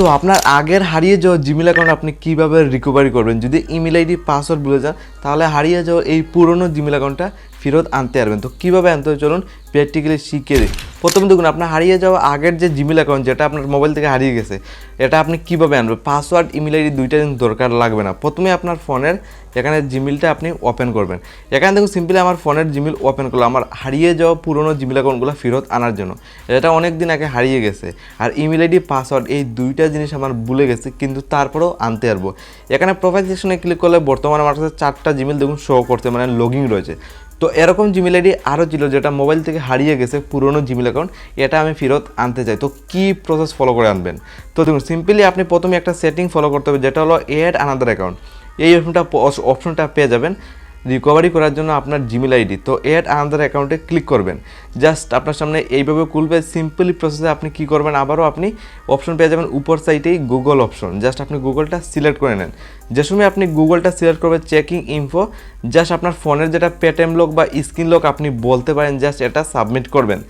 So আপনার আগের হারিয়ে যাওয়া জিমেল অ্যাকাউন্ট আপনি কীভাবে রিকভারি করবেন? যদি ইমেল আইডি পাসওয়ার্ড ভুলে যান, তাহলে হারিয়ে যাওয়া এই পুরনো জিমেল অ্যাকাউন্টটা ফেরত আনতে পারবেন। তো কীভাবে আনতে হবে? চলুন প্র্যাকটিক্যালি শিখে দিই। প্রথমে দেখুন, আপনার হারিয়ে যাওয়া আগের যে জিমেল অ্যাকাউন্ট যেটা আপনার মোবাইল থেকে হারিয়ে গেছে, এটা আপনি কীভাবে আনবেন? পাসওয়ার্ড ইমেল আইডি দুইটা দিন দরকার লাগবে না। প্রথমে আপনার ফোনের, এখানে জিমেলটা আপনি ওপেন করবেন। এখানে দেখুন সিম্পলি আমার ফোনের জিমেল ওপেন করল। আমার হারিয়ে যাওয়া পুরনো জিমেল অ্যাকাউন্টগুলো ফেরত আনার জন্য। এটা অনেক দিন আগে হারিয়ে গেছে। আর ইমেল আইডি পাসওয়ার্ড এই দুইটা জিনিস আমার ভুলে গেছে, কিন্তু তারপরেও আনতে পারব। এখানে প্রোফাইল সেকশনে ক্লিক করলে বর্তমানে আমার কাছে চারটা জিমেল দেখুন শো করতে মানে লগিং রয়েছে। তো এরকম জিমেল আইডি আরও ছিল যেটা মোবাইল থেকে হারিয়ে গেছে, পুরনো জিমেল অ্যাকাউন্ট এটা আমি ফেরত আনতে চাই। তো কী প্রসেস ফলো করে আনবেন? তো দেখুন সিম্পলি আপনি প্রথমে একটা সেটিং ফলো করতে হবে, যেটা হলো এড আনাদার অ্যাকাউন্ট এই অপশনটা অপশনটা পেয়ে যাবেন। রিকভারি করার জন্য আপনার জিমেল আইডি তো এড আনাদার অ্যাকাউন্টে ক্লিক করবেন। জাস্ট আপনার সামনে এইভাবে খুলবে সিম্পলি প্রসেসে আপনি কি করবেন, আবারও আপনি অপশন পেয়ে যাবেন উপর সাইটেই গুগল অপশন জাস্ট আপনি গুগলটা সিলেক্ট করে নেন। যে সময় আপনি গুগলটা সিলেক্ট করবেন চেকিং ইনফো জাস্ট আপনার ফোনের যেটা পেটিএম লোক বা স্ক্রিন লোক আপনি বলতে পারেন জাস্ট এটা সাবমিট করবেন।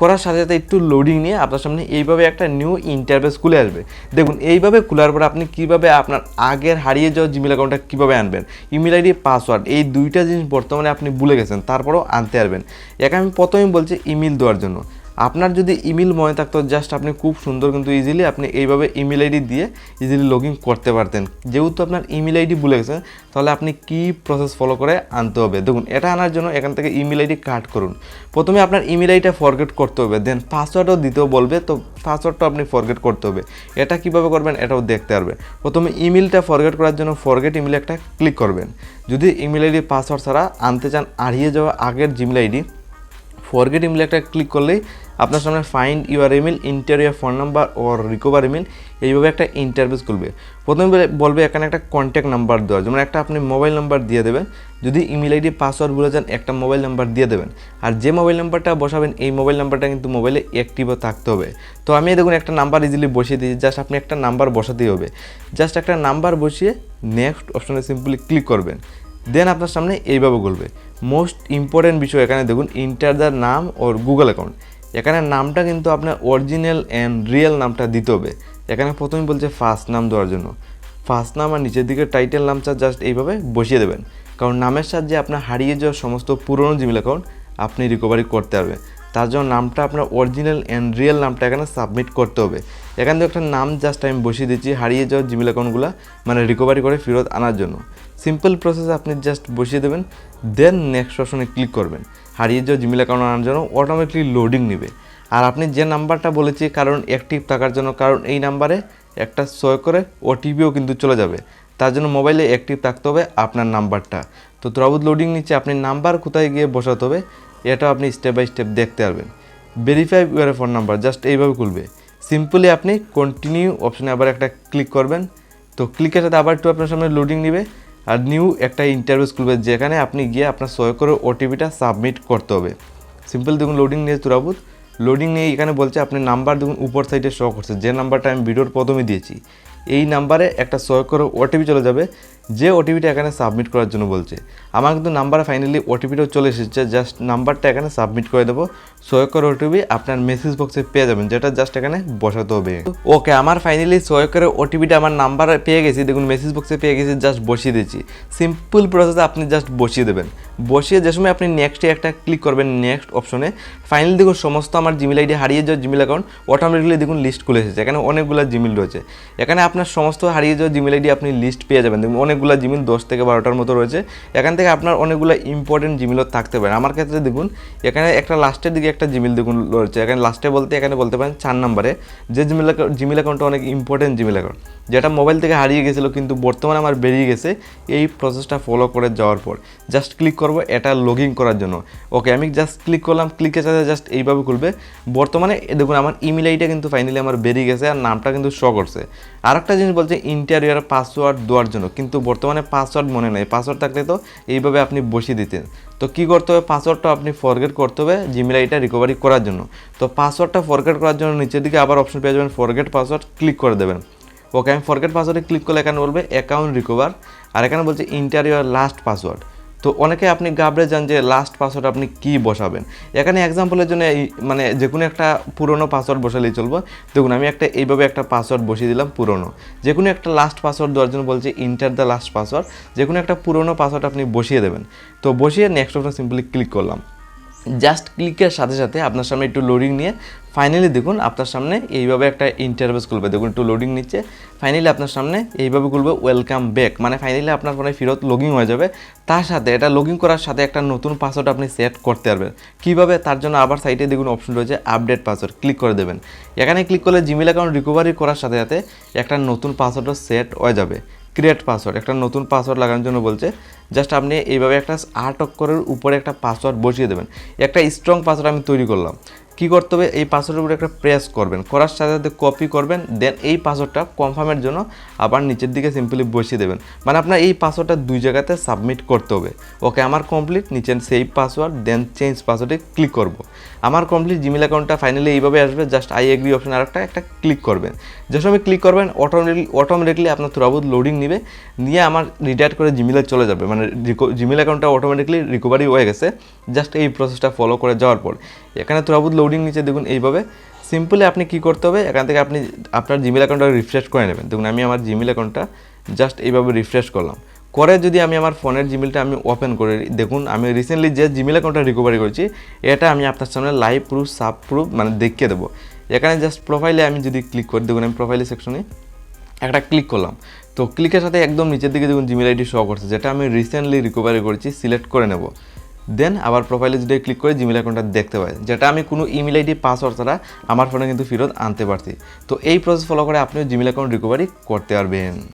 করার সাথে সাথে একটু লোডিং নিয়ে আপনার সামনে এইভাবে একটা নিউ ইন্টারভেস খুলে আসবে। দেখুন, এইভাবে খোলার পর আপনি কীভাবে আপনার আগের হারিয়ে যাওয়া জিমেল অ্যাকাউন্টটা কীভাবে আনবেন? ইমেল আইডি পাসওয়ার্ড এই দুইটা জিনিস বর্তমানে আপনি ভুলে গেছেন, তারপরেও আনতে পারবেন। একে আমি প্রথমেই বলছি ইমেল দেওয়ার জন্য। আপনার যদি ইমেল মনে থাকতো, জাস্ট আপনি খুব সুন্দর কিন্তু ইজিলি আপনি এইভাবে ইমেল আইডি দিয়ে ইজিলি লগ ইন করতে পারতেন। যেহেতু আপনার ইমেল আইডি ভুলে গেছেন, তাহলে আপনি কি প্রসেস ফলো করে আনতে হবে? দেখুন, এটা আনার জন্য এখান থেকে ইমেল আইডি কাট করুন। প্রথমে আপনার ইমেল আইডিটা ফরগেট করতে হবে দেন পাসওয়ার্ডও দিতেও বলবে, তো পাসওয়ার্ডটা আপনি ফরগেট করতে হবে। এটা কীভাবে করবেন এটাও দেখতে পারবে। প্রথমে ইমেলটা ফরগেট করার জন্য ফরগেট ইমেল একটা ক্লিক করবেন। যদি ইমেল আইডি পাসওয়ার্ড ছাড়া আনতে চান, হারিয়ে যাওয়া আগের জিমেল আইডি ফরগেট ইমেল একটা ক্লিক করলেই আপনার সামনে find your email enter your phone number or recover email এইভাবে একটা ইন্টারভিউস খুলবে। প্রথমে বলবে এখানে একটা কন্ট্যাক্ট নাম্বার দেওয়া, যেমন একটা আপনি মোবাইল নাম্বার দিয়ে দেবেন, যদি ইমেল আইডি পাসওয়ার্ড ভুলে যান, একটা মোবাইল নাম্বার দিয়ে দেবেন। আর যে মোবাইল নাম্বারটা বসাবেন, এই মোবাইল নাম্বারটা কিন্তু মোবাইলে অ্যাক্টিভও থাকতে হবে। তো আমি দেখুন একটা নাম্বার ইজিলি বসিয়ে দিয়েছি জাস্ট আপনি একটা নাম্বার বসাতেই হবে। জাস্ট একটা নাম্বার বসিয়ে নেক্সট অপশনে সিম্পলি ক্লিক করবেন। দেন আপনার সামনে এইভাবে বলবে মোস্ট ইম্পর্টেন্ট বিষয় এখানে দেখুন ইন্টার দ্য নাম ওর গুগল অ্যাকাউন্ট এখানে নামটা কিন্তু আপনার অরিজিনাল অ্যান্ড রিয়েল নামটা দিতে হবে। এখানে প্রথমে বলছে ফার্স্ট নাম দেওয়ার জন্য। ফার্স্ট নাম আর নিচের দিকে টাইটেল নামটা জাস্ট এইভাবে বসিয়ে দেবেন। কারণ নামের সাহায্যে আপনার হারিয়ে যাওয়া সমস্ত পুরনো জিমেল অ্যাকাউন্ট আপনি রিকভারি করতে পারবেন। তার জন্য নামটা আপনার অরিজিনাল অ্যান্ড রিয়েল নামটা এখানে সাবমিট করতে হবে। এখান থেকে একটা নাম জাস্ট আমি বসিয়ে দিচ্ছি, হারিয়ে যাওয়া জিমেল অ্যাকাউন্টগুলো মানে রিকভারি করে ফেরত আনার জন্য। সিম্পল প্রসেস আপনি জাস্ট বসিয়ে দেবেন দেন নেক্সট অপশনে ক্লিক করবেন। হারিয়ে যাওয়া জিমেল অ্যাকাউন্ট আনার জন্য অটোমেটিকলি লোডিং নেবে। আর আপনি যে নাম্বারটা বলেছি, কারণ অ্যাক্টিভ থাকার জন্য, কারণ এই নাম্বারে একটা সয় করে ওটিপিও কিন্তু চলে যাবে। তার জন্য মোবাইলে অ্যাক্টিভ থাকতে হবে আপনার নাম্বারটা। তো ত্রাবুদ লোডিং নিচ্ছে আপনি নাম্বার কোথায় গিয়ে বসাতে হবে এটা আপনি স্টেপ বাই স্টেপ দেখতে পারবেন। Verify your phone number just এইভাবে খুলবে। সিম্পলি আপনি কন্টিনিউ অপশানে আবার একটা ক্লিক করবেন। তো ক্লিকের সাথে আবার একটু আপনার সামনে লোডিং নেবে। আর নিউ একটা ইন্টারভিউ খুলবে যেখানে আপনি গিয়ে আপনার সয় করে ওটিপিটা সাবমিট করতে হবে। সিম্পল দেখুন লোডিং নিয়ে তুরাবুত। লোডিং নিয়ে এখানে বলছে, আপনি নাম্বার দেখুন, উপর সাইডে শো করছে। যে নাম্বারটা আমি ভিডিওর প্রথমে দিয়েছি, এই নাম্বারে একটা সয় করে ওটিপি চলে যাবে। যে ওটিপিটা এখানে সাবমিট করার জন্য বলছে। আমার কিন্তু নাম্বার ফাইনালি ওটিপিটাও চলে এসেছে জাস্ট নাম্বারটা এখানে সাবমিট করে দেবো। সয় করে ওটিপি আপনার মেসেজ বক্সে পেয়ে যাবেন, যেটা জাস্ট এখানে বসাতে হবে। ওকে আমার ফাইনালি সয় করে ওটিপিটা আমার নাম্বার পেয়ে গেছি, দেখুন মেসেজ বক্সে পেয়ে গেছি জাস্ট বসিয়ে দিয়েছি। সিম্পল প্রসেসে আপনি জাস্ট বসিয়ে দেবেন। বসিয়ে যে সময় আপনি নেক্সটে একটা ক্লিক করবেন নেক্সট অপশনে ফাইনালি দেখুন সমস্ত আমার জিমেল আইডি হারিয়ে যাওয়া জিমেল অ্যাকাউন্ট অটোমেটিকলি দেখুন লিস্ট খুলে এসেছে। এখানে অনেকগুলো জিমেল রয়েছে। এখানে আপনার সমস্ত হারিয়ে যাওয়া জিমেল আইডি আপনি লিস্ট পেয়ে যাবেন। দেখুন অনেকগুলো জিমিল দশ থেকে বারোটার মতো রয়েছে। এখান থেকে আপনার অনেকগুলো ইম্পর্টেন্ট জিমেলও থাকতে পারে। আমার ক্ষেত্রে দেখুন, এখানে একটা লাস্টের দিকে একটা জিমিল দেখুন রয়েছে। এখানে লাস্টে বলতে, এখানে বলতে পারেন চার নম্বরে। যে জিমেল জিমেল অ্যাকাউন্টটা অনেক ইম্পর্টেন্ট জিমেল অ্যাকাউন্ট যেটা মোবাইল থেকে হারিয়ে গেছিল, কিন্তু বর্তমানে আমার বেরিয়ে গেছে, এই প্রসেসটা ফলো করে যাওয়ার পর। জাস্ট ক্লিক করব, এটা লগ ইন করার জন্য। ওকে আমি জাস্ট ক্লিক করলাম ক্লিকের সাথে জাস্ট এইভাবে খুলবে। বর্তমানে দেখুন, আমার ইমেল আইডিটা কিন্তু ফাইনালি আমার বেরিয়ে গেছে আর নামটা কিন্তু শো করছে। আর একটা জিনিস বলছে ইন্টারিয়ার পাসওয়ার্ড দেওয়ার জন্য। কিন্তু বর্তমানে পাসওয়ার্ড মনে নেই। পাসওয়ার্ড থাকলে তো এইভাবে আপনি বসিয়ে দিতেন। তো কী করতে হবে? পাসওয়ার্ডটা আপনি ফরগেট করতে হবে জিমেল আইডিটা রিকভারি করার জন্য। তো পাসওয়ার্ডটা ফরগেট করার জন্য নিচের দিকে আবার অপশন পেয়ে যাবেন ফরগেট পাসওয়ার্ড ক্লিক করে দেবেন। ওকে আমি ফরগেট পাসওয়ার্ডে ক্লিক করলে এখানে বলবে অ্যাকাউন্ট রিকভার আর এখানে বলছে ইন্টার ইউর লাস্ট পাসওয়ার্ড তো অনেকে আপনি গাবড়ে যান যে লাস্ট পাসওয়ার্ড আপনি কি বসাবেন। এখানে এক্সাম্পলের জন্য এই মানে যে কোনো একটা পুরনো পাসওয়ার্ড বসালেই চলবো। দেখুন, আমি একটা এইভাবে একটা পাসওয়ার্ড বসিয়ে দিলাম পুরনো। যে কোনো একটা লাস্ট পাসওয়ার্ড দেওয়ার জন্য বলছে ইন্টার দ্য লাস্ট পাসওয়ার্ড যে কোনো একটা পুরনো পাসওয়ার্ড আপনি বসিয়ে দেবেন। তো বসিয়ে নেক্সট অপশন সিম্পলি ক্লিক করলাম। জাস্ট ক্লিকের সাথে সাথে আপনার সামনে একটু লোডিং নিয়ে ফাইনালি দেখুন আপনার সামনে এইভাবে একটা ইন্টারভেস খুলবে। দেখুন একটু লোডিং নিচ্ছে। ফাইনালি আপনার সামনে এইভাবে খুলবে ওয়েলকাম ব্যাক মানে ফাইনালি আপনার ফোনে ফেরত লগিং হয়ে যাবে। তার সাথে এটা লগিং করার সাথে একটা নতুন পাসওয়ার্ড আপনি সেট করতে পারবেন। কীভাবে? তার জন্য আবার সাইটে দেখুন অপশন রয়েছে আপডেট পাসওয়ার্ড ক্লিক করে দেবেন। এখানে ক্লিক করলে জিমেল অ্যাকাউন্ট রিকভারি করার সাথে সাথে একটা নতুন পাসওয়ার্ডও সেট হয়ে যাবে। ক্রিয়েট পাসওয়ার্ড একটা নতুন পাসওয়ার্ড লাগানোর জন্য বলছে জাস্ট আপনি এইভাবে একটা আট অক্ষরের উপরে একটা পাসওয়ার্ড বসিয়ে দেবেন। একটা স্ট্রং পাসওয়ার্ড আমি তৈরি করলাম। কি করতে হবে? এই পাসওয়ার্ডের উপরে একটা প্রেস করবেন। করার সাথে সাথে কপি করবেন দেন এই পাসওয়ার্ডটা কনফার্মের জন্য আবার নিচের দিকে সিম্পলি বসিয়ে দেবেন। মানে আপনার এই পাসওয়ার্ডটা দুই জায়গাতে সাবমিট করতে হবে। ওকে আমার কমপ্লিট নিচের সেই পাসওয়ার্ড দেন চেঞ্জ পাসওয়ার্ডে ক্লিক করব। আমার কমপ্লিট জিমেল অ্যাকাউন্টটা ফাইনালি এইভাবে আসবে জাস্ট আই এগ্রি অপশন আর একটা একটা ক্লিক করবেন। যে সময় ক্লিক করবেন অটোমেটিকলি অটোমেটিকলি আপনার থ্রুআউট লোডিং নিবে, নিয়ে আমার রিটায়ার করে জিমেলে চলে যাবে। মানে জিমেল অ্যাকাউন্টটা অটোমেটিকলি রিকভারি হয়ে গেছে জাস্ট এই প্রসেসটা ফলো করে যাওয়ার পর। এখানে থ্রুআউট লোডিং নিচে দেখুন এইভাবে। সিম্পলি আপনি কি করতে হবে, এখান থেকে আপনি আপনার জিমেল অ্যাকাউন্টটা রিফ্রেশ করে নেবেন। দেখুন, আমি আমার জিমেল অ্যাকাউন্টটা জাস্ট এইভাবে রিফ্রেশ করলাম। করে যদি আমি আমার ফোনের জিমেলটা আমি ওপেন করে দেখুন, আমি রিসেন্টলি যে জিমেল অ্যাকাউন্টটা রিকভারি করেছি, এটা আমি আপনার সামনে লাইভ প্রুফ সাব প্রুফ মানে দেখিয়ে দেবো। এখানে জাস্ট প্রোফাইলে আমি যদি ক্লিক করি, দেখুন, আমি প্রোফাইলে সেকশনে একটা ক্লিক করলাম। তো ক্লিকের সাথে একদম নিচের দিকে দেখুন জিমেল আইডি শো করছে, যেটা আমি রিসেন্টলি রিকভারি করেছি সিলেক্ট করে নেব। দেন আবার প্রোফাইলে যদি ক্লিক করে জিমেল অ্যাকাউন্টটা দেখতে পাই, যেটা আমি কোনো ইমেল আইডি পাসওয়ার্ড ছাড়া আমার ফোনে কিন্তু ফেরত আনতে পারছি। তো এই প্রসেস ফলো করে আপনিও জিমেল অ্যাকাউন্ট রিকভারি করতে পারবেন।